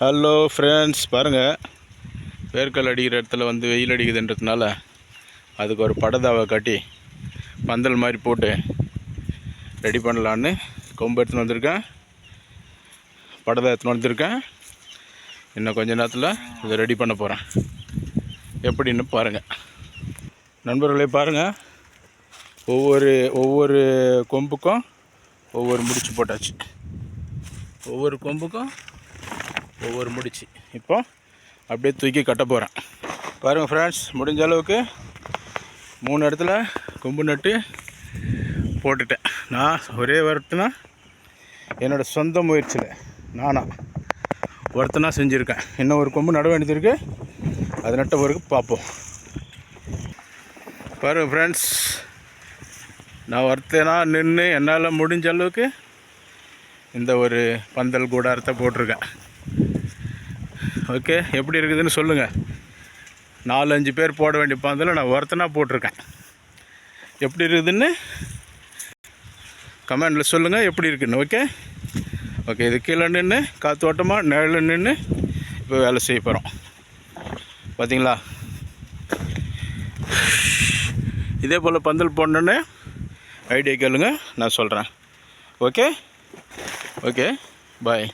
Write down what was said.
Hello friends பாருங்கள் வேர்க்கல் அடிக்கிற இடத்துல வந்து வெயில் அடிக்குதுன்றதுனால அதுக்கு ஒரு படதாவை கட்டி பந்தல் மாதிரி போட்டு ரெடி பண்ணலான்னு கொம்பு எடுத்துன்னு வந்திருக்கேன். படதை எடுத்துன்னு வந்திருக்கேன். இன்னும் கொஞ்ச நேரத்தில் இதை ரெடி பண்ண போகிறேன் எப்படின்னு பாருங்கள் நண்பர்களே பாருங்கள் ஒவ்வொரு ஒவ்வொரு கொம்புக்கும் ஒவ்வொரு முடிச்சு போட்டாச்சு. ஒவ்வொரு கொம்புக்கும் ஒவ்வொரு முடிச்சு. இப்போ அப்படியே தூக்கி கட்ட போகிறேன் பாருங்கள் ஃப்ரெண்ட்ஸ் முடிஞ்ச அளவுக்கு மூணு இடத்துல கொம்பு நட்டு போட்டுட்டேன். நான் ஒரே ஒருத்தனா என்னோடய சொந்த முயற்சியில் நானா ஒருத்தனாக செஞ்சுருக்கேன். இன்னும் ஒரு கொம்பு நட வேண்டியது அது நட்ட பிறகு பார்ப்போம். பாருங்க ஃப்ரெண்ட்ஸ் நான் ஒருத்தனாக நின்று என்னால் முடிஞ்ச அளவுக்கு இந்த ஒரு பந்தல் கூடாரத்தை போட்டிருக்கேன். ஓகே எப்படி இருக்குதுன்னு சொல்லுங்கள் நாலு அஞ்சு பேர் போட வேண்டிய பந்தலை நான் ஒருத்தனாக போட்டிருக்கேன். எப்படி இருக்குதுன்னு கமெண்டில் சொல்லுங்கள் எப்படி இருக்குன்னு ஓகே? ஓகே இது கீழே நின்று காத்தோட்டமாக நிழலில் நின்று இப்போ வேலை செய்ய போகிறோம் பார்த்தீங்களா இதே போல் பந்தல் போடணுன்னு ஐடியா கேளுங்க நான் சொல்கிறேன் ஓகே? Okay bye